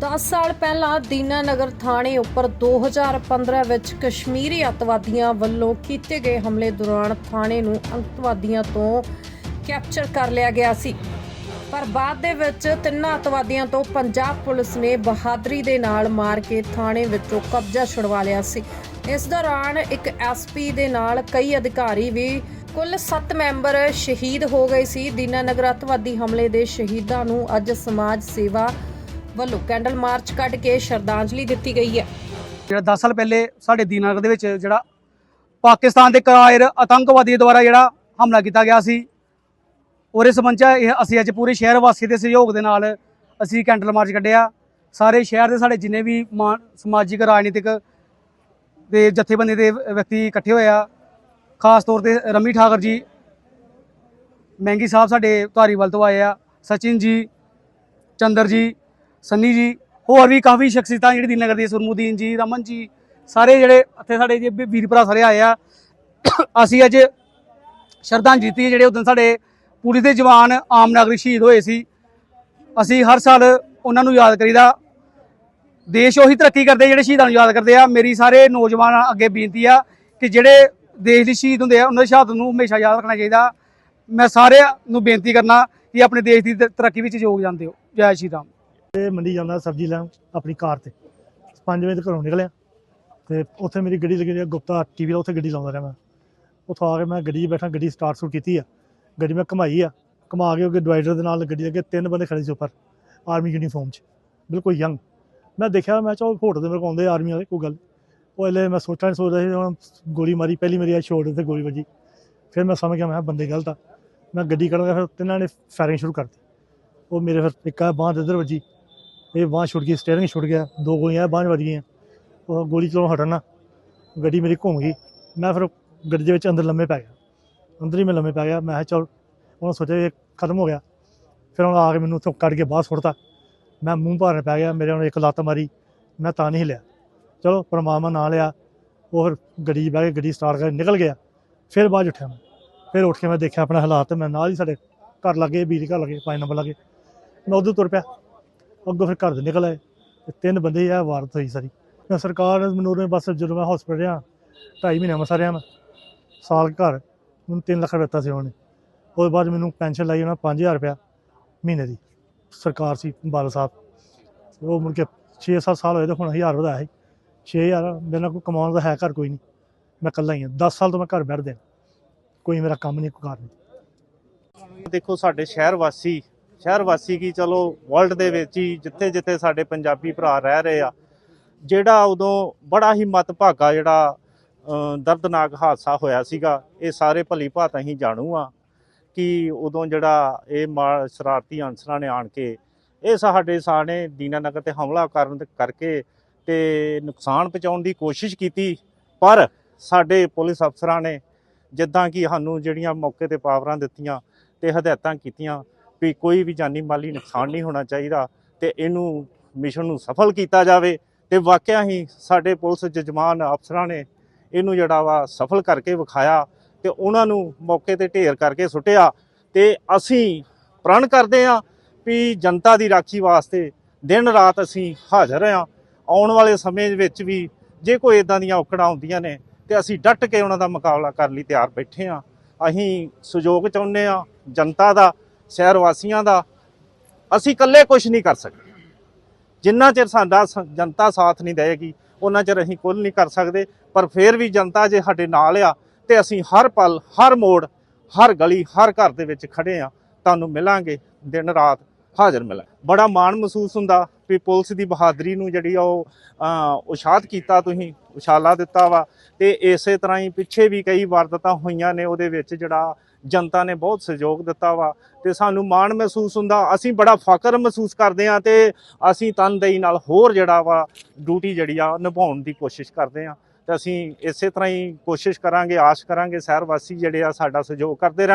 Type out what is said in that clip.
10 ਸਾਲ ਪਹਿਲਾਂ ਦੀਨਾਨਗਰ ਥਾਣੇ ਉੱਪਰ 2015 ਵਿੱਚ ਕਸ਼ਮੀਰੀ ਅੱਤਵਾਦੀਆਂ ਵੱਲੋਂ ਕੀਤੇ ਗਏ ਹਮਲੇ ਦੌਰਾਨ ਥਾਣੇ ਨੂੰ ਅੱਤਵਾਦੀਆਂ ਤੋਂ ਕੈਪਚਰ ਕਰ ਲਿਆ ਗਿਆ ਸੀ। ਪਰ ਬਾਅਦ ਦੇ ਵਿੱਚ ਤਿੰਨਾਂ ਅੱਤਵਾਦੀਆਂ ਤੋਂ ਪੰਜਾਬ ਪੁਲਿਸ ਨੇ ਬਹਾਦਰੀ ਦੇ ਨਾਲ ਮਾਰ ਕੇ ਥਾਣੇ ਵਿੱਚੋਂ ਕਬਜ਼ਾ ਛੁਡਵਾ ਲਿਆ ਸੀ। ਇਸ ਦੌਰਾਨ ਇੱਕ ਐਸਪੀ ਦੇ ਨਾਲ ਕਈ ਅਧਿਕਾਰੀ ਵੀ ਕੁੱਲ 7 ਮੈਂਬਰ ਸ਼ਹੀਦ ਹੋ ਗਏ ਸੀ। ਦੀਨਾਨਗਰ ਅੱਤਵਾਦੀ ਹਮਲੇ ਦੇ ਸ਼ਹੀਦਾਂ ਨੂੰ ਅੱਜ ਸਮਾਜ ਸੇਵਾ ਵੱਲੋਂ ਕੈਂਡਲ ਮਾਰਚ ਕੱਢ ਕੇ ਸ਼ਰਧਾਂਜਲੀ ਦਿੱਤੀ ਗਈ ਹੈ। ਜਿਹੜਾ 10 ਸਾਲ ਪਹਿਲੇ ਸਾਡੇ ਦੀਨਾਨਗਰ ਦੇ ਵਿੱਚ ਜਿਹੜਾ ਪਾਕਿਸਤਾਨ ਦੇ ਕਾਇਰ ਆਤੰਕਵਾਦੀਆਂ ਦੁਆਰਾ ਜਿਹੜਾ ਹਮਲਾ ਕੀਤਾ ਗਿਆ ਸੀ, ਉਹਦੇ ਸੰਬੰਧ 'ਚ ਇਹ ਅਸੀਂ ਅੱਜ ਪੂਰੇ ਸ਼ਹਿਰ ਵਾਸੀ ਦੇ ਸਹਿਯੋਗ ਦੇ ਨਾਲ ਅਸੀਂ ਕੈਂਡਲ ਮਾਰਚ ਕੱਢਿਆ। ਸਾਰੇ ਸ਼ਹਿਰ ਦੇ ਸਾਡੇ ਜਿੰਨੇ ਵੀ ਮਾ- ਸਮਾਜਿਕ, ਰਾਜਨੀਤਿਕ ਦੇ ਜਥੇਬੰਦੀ ਦੇ ਵਿਅਕਤੀ ਇਕੱਠੇ ਹੋਏ ਆ। ਖਾਸ ਤੌਰ ਤੇ ਰਮੀ ਠਾਕਰ ਜੀ, ਮਹਿੰਗੀ ਸਾਹਿਬ ਸਾਡੇ ਧਾਰੀਵਾਲ ਤੋਂ ਆਏ ਆ, ਸਚਿਨ ਜੀ, ਚੰਦਰ ਜੀ ਸੰਨੀ ਜੀ, ਹੋਰ ਵੀ ਕਾਫੀ ਸ਼ਖਸੀਅਤਾਂ ਜਿਹੜੀ ਦੀਨਗਰ ਦੀ ਸੁਰਮੁਦੀਨ ਜੀ, ਰਮਨ ਜੀ, ਸਾਰੇ ਜਿਹੜੇ ਇੱਥੇ ਸਾਡੇ ਜੇ ਵੀਰ ਭਰਾ ਸਾਰੇ ਆਏ ਆ। ਅਸੀਂ ਅੱਜ ਸ਼ਰਧਾਂਜਲੀ ਦਿੱਤੀ ਹੈ, ਜਿਹੜੇ ਉਦੋਂ ਸਾਡੇ ਪੁਲਿਸ ਦੇ ਜਵਾਨ ਆਮ ਨਾਗਰਿਕ ਸ਼ਹੀਦ ਹੋਏ ਸੀ। ਅਸੀਂ ਹਰ ਸਾਲ ਉਹਨਾਂ ਨੂੰ ਯਾਦ ਕਰੀਦਾ। ਦੇਸ਼ ਉਹੀ ਤਰੱਕੀ ਕਰਦੇ ਜਿਹੜੇ ਸ਼ਹੀਦਾਂ ਨੂੰ ਯਾਦ ਕਰਦੇ ਆ। ਮੇਰੀ ਸਾਰੇ ਨੌਜਵਾਨ ਅੱਗੇ ਬੇਨਤੀ ਆ ਕਿ ਜਿਹੜੇ ਦੇਸ਼ ਦੇ ਸ਼ਹੀਦ ਹੁੰਦੇ ਆ, ਉਹਨਾਂ ਦੀ ਸ਼ਹਾਦਤ ਨੂੰ ਹਮੇਸ਼ਾ ਯਾਦ ਰੱਖਣਾ ਚਾਹੀਦਾ। ਮੈਂ ਸਾਰਿਆਂ ਨੂੰ ਬੇਨਤੀ ਕਰਨਾ ਕਿ ਆਪਣੇ ਦੇਸ਼ ਦੀ ਤਰੱਕੀ ਵਿੱਚ ਯੋਗਦਾਨ ਦਿਓ। ਜੈ ਸ਼੍ਰੀ ਰਾਮ। ਤੇ ਮੰਡੀ ਜਾਂਦਾ ਸਬਜ਼ੀ ਲੈਣ ਆਪਣੀ ਕਾਰ ਤੇ। 5 ਵਜੇ ਤੇ ਘਰੋਂ ਨਿਕਲਿਆ ਤੇ ਉੱਥੇ ਮੇਰੀ ਗੱਡੀ ਲੱਗੀ ਗੁਪਤਾ ਟੀਵੀ ਦਾ, ਉੱਥੇ ਗੱਡੀ ਲਾਉਂਦਾ ਰਿਹਾ ਮੈਂ। ਉੱਥੋਂ ਆ ਕੇ ਮੈਂ ਗੱਡੀ 'ਚ ਬੈਠਾ, ਗੱਡੀ ਸਟਾਰਟ ਸ਼ੁਰੂ ਕੀਤੀ ਆ। ਗੱਡੀ ਮੈਂ ਘਮਾਈ ਆ। ਘਮਾ ਕੇ ਅੱਗੇ ਡਿਵਾਈਡਰ ਦੇ ਨਾਲ ਗੱਡੀ ਅੱਗੇ ਤਿੰਨ ਬੰਦੇ ਖੜੇ ਸੀ ਉੱਪਰ ਆਰਮੀ ਯੂਨੀਫਾਰਮ 'ਚ। ਬਿਲਕੁਲ ਯੰਗ ਮੈਂ ਦੇਖਿਆ, ਮੈਂ ਚਾਹ ਫੋਟੋ ਦੇ ਮੇਰੇ ਕੋਲ ਆਉਂਦੇ ਆਰਮੀ ਵਾਲੇ, ਕੋਈ ਗੱਲ ਉਹ ਹਲੇ ਮੈਂ ਸੋਚਾਂ ਨਹੀਂ ਸੋਚ ਰਿਹਾ ਸੀ, ਹੁਣ ਗੋਲੀ ਮਾਰੀ, ਪਹਿਲੀ ਮੇਰੀ ਆ ਸ਼ੋਲਡਰ ਤੇ ਗੋਲੀ ਵੱਜੀ। ਫਿਰ ਮੈਂ ਸਮਝ ਗਿਆ, ਮੈਂ ਕਿਹਾ, ਬੰਦੇ ਗਲਤ ਆ। ਮੈਂ ਗੱਡੀ ਕੱਢਦਾ ਫਿਰ ਤਿੰਨਾਂ ਨੇ ਫਾਇਰਿੰਗ ਸ਼ੁਰੂ ਕਰਤੀ ਉਹ ਮੇਰੇ ਫਿਰ ਇੱਕ ਆ, ਬਾਂਹ ਇੱਧਰ ਵੱਜੀ। ਇਹ ਬਾਂਹ ਛੁੱਟ ਗਈ ਸਟੀਅਰਿੰਗ ਛੁੱਟ ਗਿਆ। ਦੋ ਗੋਲੀਆਂ, ਬਾਂਹ 'ਚ ਵੱਜ ਗਈਆਂ। ਉਹ ਗੋਲੀ ਚਲਾਉਣੋਂ ਹਟਣਾ। ਗੱਡੀ ਮੇਰੀ ਘੁੰਮ ਗਈ। ਮੈਂ ਫਿਰ ਗੱਡੀ ਦੇ ਵਿੱਚ ਅੰਦਰ ਲੰਮੇ ਪੈ ਗਿਆ। ਅੰਦਰ ਹੀ ਮੈਂ ਲੰਮੇ ਪੈ ਗਿਆ। ਮੈਂ ਕਿਹਾ, ਚੱਲ, ਉਹਨਾਂ ਸੋਚਿਆ ਇਹ ਖਤਮ ਹੋ ਗਿਆ। ਫਿਰ ਉਹਨਾਂ ਆ ਕੇ ਮੈਨੂੰ ਉੱਥੋਂ ਕੱਢ ਕੇ ਬਾਹਰ ਸੁੱਟਤਾ। ਮੈਂ ਮੂੰਹ ਭਾਰਨ ਪੈ ਗਿਆ। ਮੇਰੇ ਉਹਨੇ ਇੱਕ ਲੱਤ ਮਾਰੀ। ਮੈਂ ਤਾਂ ਨਹੀਂ ਲਿਆ ਚਲੋ, ਪਰਮਾਤਮਾ ਨਾਂ ਲਿਆ। ਉਹ ਫਿਰ ਗੱਡੀ 'ਚ ਬਹਿ ਕੇ ਗੱਡੀ ਸਟਾਰਟ ਕਰਕੇ ਨਿਕਲ ਗਿਆ। ਫਿਰ ਬਾਅਦ 'ਚ ਉੱਠਿਆ ਮੈਂ। ਫਿਰ ਉੱਠ ਕੇ ਮੈਂ ਦੇਖਿਆ ਆਪਣਾ ਹਾਲਾਤ। ਮੈਂ ਨਾਲ ਹੀ ਸਾਡੇ ਘਰ ਲੱਗੇ ਬਿਜਲੀ ਘਰ ਲੱਗੇ, ਪੰਜ ਨੰਬਰ ਲੱਗੇ। ਮੈਂ ਉਦੋਂ ਤੁਰ ਪਿਆ। ਅੱਗੋਂ ਫਿਰ ਘਰ ਦੇ ਨਿਕਲ ਆਏ ਤੇ ਤਿੰਨ ਬੰਦੇ ਇਹ ਵਾਰਤ ਹੋਈ ਸਾਰੀ। ਮੈਂ ਸਰਕਾਰ ਮੈਨੂੰ ਬਸ ਜਦੋਂ ਮੈਂ ਹਸਪੀਟਲ ਰਿਹਾ, ਢਾਈ ਮਹੀਨੇ ਮਸਾ ਰਿਹਾ ਮੈਂ, ਸਾਲ ਘਰ, ਮੈਨੂੰ 3 ਲੱਖ ਰੁਪਏ ਦਿੱਤਾ ਸੀ ਉਹਨੇ। ਉਹਦੇ ਬਾਅਦ ਮੈਨੂੰ ਪੈਨਸ਼ਨ ਲਾਈ ਉਹਨਾਂ 5000 ਰੁਪਇਆ ਮਹੀਨੇ ਦੀ, ਸਰਕਾਰ ਸੀ, ਬਾਦਲ ਸਾਹਿਬ। ਉਹ ਮੁੜ ਕੇ 6-7 ਸਾਲ ਹੋਏ ਤੇ ਹੁਣ 1000 ਵਧਾਇਆ ਸੀ। 6000 ਮੇਰੇ ਨਾਲ ਕੋਈ ਕਮਾਉਣ ਦਾ ਹੈ ਘਰ ਕੋਈ ਨਹੀਂ। ਮੈਂ ਇਕੱਲਾ ਹੀ ਹਾਂ 10 ਸਾਲ ਤੋਂ ਮੈਂ ਘਰ ਬੈਠਦੇ ਕੋਈ ਮੇਰਾ ਕੰਮ ਨਹੀਂ, ਕੋਈ ਕਾਰ ਨਹੀਂ। ਦੇਖੋ, ਸਾਡੇ ਸ਼ਹਿਰ ਵਾਸੀ ਸ਼ਹਿਰ ਵਾਸੀ ਕੀ ਚਲੋ ਵਰਲਡ ਦੇ ਵਿੱਚ ਹੀ ਜਿੱਥੇ ਜਿੱਥੇ ਸਾਡੇ ਪੰਜਾਬੀ ਭਰਾ ਰਹਿ ਰਹੇ ਆ, ਜਿਹੜਾ ਉਦੋਂ ਬੜਾ ਹੀ ਮਤਭਾਗਾ ਜਿਹੜਾ ਦਰਦਨਾਕ ਹਾਦਸਾ ਹੋਇਆ ਸੀਗਾ, ਇਹ ਸਾਰੇ ਭਲੀ ਭਾਤ ਅਸੀਂ ਜਾਣੂ ਆ ਕਿ ਉਦੋਂ ਜਿਹੜਾ ਇਹ ਮਾ- ਸ਼ਰਾਰਤੀ ਅਨਸਰਾਂ ਨੇ ਆਣ ਕੇ, ਇਹ ਸਾਡੇ ਸਾਨੇ ਦੀਨਾਨਗਰ ਤੇ ਹਮਲਾ ਕਰਨ ਕਰਕੇ ਤੇ ਨੁਕਸਾਨ ਪਹੁੰਚਾਉਣ ਦੀ ਕੋਸ਼ਿਸ਼ ਕੀਤੀ, ਪਰ ਸਾਡੇ ਪੁਲਿਸ ਅਫਸਰਾਂ ਨੇ ਜਿੱਦਾਂ ਕਿ ਸਾਨੂੰ ਜਿਹੜੀਆਂ ਮੌਕੇ ਤੇ ਪਾਵਰਾਂ ਦਿੱਤੀਆਂ ਤੇ ਹਦਾਇਤਾਂ ਕੀਤੀਆਂ ਵੀ ਕੋਈ ਵੀ ਜਾਨੀ ਮਾਲੀ ਨੁਕਸਾਨ ਨਹੀਂ ਹੋਣਾ ਚਾਹੀਦਾ ਤੇ ਇਹਨੂੰ ਮਿਸ਼ਨ ਨੂੰ ਸਫਲ ਕੀਤਾ ਜਾਵੇ ਤੇ ਵਾਕਿਆ ਹੀ ਸਾਡੇ ਪੁਲਿਸ ਜਜਮਾਨ ਅਫਸਰਾਂ ਨੇ ਇਹਨੂੰ ਜਿਹੜਾ ਵਾ ਸਫਲ ਕਰਕੇ ਵਿਖਾਇਆ ਤੇ ਉਹਨਾਂ ਨੂੰ ਮੌਕੇ ਤੇ ਢੇਰ ਕਰਕੇ ਸੁੱਟਿਆ ਤੇ ਅਸੀਂ ਪ੍ਰਣ ਕਰਦੇ ਹਾਂ ਵੀ ਜਨਤਾ ਦੀ ਰਾਖੀ ਵਾਸਤੇ ਦਿਨ ਰਾਤ ਅਸੀਂ ਹਾਜ਼ਰ ਹਾਂ। ਆਉਣ ਵਾਲੇ ਸਮੇਂ ਵਿੱਚ ਵੀ ਜੇ ਕੋਈ ਇਦਾਂ ਦੀਆਂ ਔਕੜਾਂ ਆਉਂਦੀਆਂ ਨੇ ਤੇ ਅਸੀਂ ਡਟ ਕੇ ਉਹਨਾਂ ਦਾ ਮੁਕਾਬਲਾ ਕਰਨ ਲਈ ਤਿਆਰ ਬੈਠੇ ਹਾਂ। ਅਸੀਂ ਸਹਿਯੋਗ ਚਾਹੁੰਦੇ ਹਾਂ ਜਨਤਾ ਦਾ ਸ਼ਹਿਰ ਵਾਸੀਆਂ ਦਾ, ਅਸੀਂ ਇਕੱਲੇ ਕੁਝ ਨਹੀਂ ਕਰ ਸਕਦੇ। ਜਿੰਨਾ ਚਿਰ ਸਾਡਾ ਸ- ਜਨਤਾ ਸਾਥ ਨਹੀਂ ਦੇਗੀ ਉਹਨਾਂ ਚਿਰ ਅਸੀਂ ਕੁਝ ਨਹੀਂ ਕਰ ਸਕਦੇ। ਪਰ ਫਿਰ ਵੀ ਜਨਤਾ ਜੇ ਸਾਡੇ ਨਾਲ ਆ, ਤੇ ਅਸੀਂ ਹਰ ਪਲ, ਹਰ ਮੋੜ, ਹਰ ਗਲੀ, ਹਰ ਘਰ ਦੇ ਵਿੱਚ ਖੜੇ ਆ, ਤੁਹਾਨੂੰ ਮਿਲਾਂਗੇ, ਦਿਨ ਰਾਤ ਹਾਜ਼ਰ ਮਿਲਾਂ ਬੜਾ ਮਾਣ ਮਹਿਸੂਸ ਹੁੰਦਾ। ਵੀ ਪੁਲਿਸ ਦੀ ਬਹਾਦਰੀ ਨੂੰ ਜਿਹੜੀ ਆ ਉਹ ਅ, ਉਸ਼ਾਦ ਕੀਤਾ ਤੁਸੀਂ ਉਛਾਲਾ ਦਿੱਤਾ ਵਾ। ਤੇ ਇਸੇ ਤਰ੍ਹਾਂ ਹੀ ਪਿੱਛੇ ਵੀ ਕਈ ਵਾਰਦਾਤਾਂ ਹੋਈਆਂ ਨੇ ਉਹਦੇ ਵਿੱਚ ਜਿਹੜਾ ਜਨਤਾ ਨੇ ਬਹੁਤ ਸਹਿਯੋਗ ਦਿੱਤਾ ਵਾ। ਤੇ ਸਾਨੂੰ ਮਾਣ ਮਹਿਸੂਸ ਹੁੰਦਾ ਅਸੀਂ ਬੜਾ ਫਖਰ ਮਹਿਸੂਸ ਕਰਦੇ ਆ ਤੇ ਅਸੀਂ ਤਨਦੇਹੀ ਨਾਲ ਹੋਰ ਜਿਹੜਾ ਵਾ ਡਿਊਟੀ ਜਿਹੜੀ ਆ ਨਿਭਾਉਣ ਦੀ ਕੋਸ਼ਿਸ਼ ਕਰਦੇ ਆ ਤੇ ਅਸੀਂ ਇਸੇ ਤਰ੍ਹਾਂ ਹੀ ਕੋਸ਼ਿਸ਼ ਕਰਾਂਗੇ ਆਸ ਕਰਾਂਗੇ ਸ਼ਹਿਰ ਵਾਸੀ ਜਿਹੜੇ ਆ ਸਾਡਾ ਸਹਿਯੋਗ ਕਰਦੇ ਰਹਿਣ।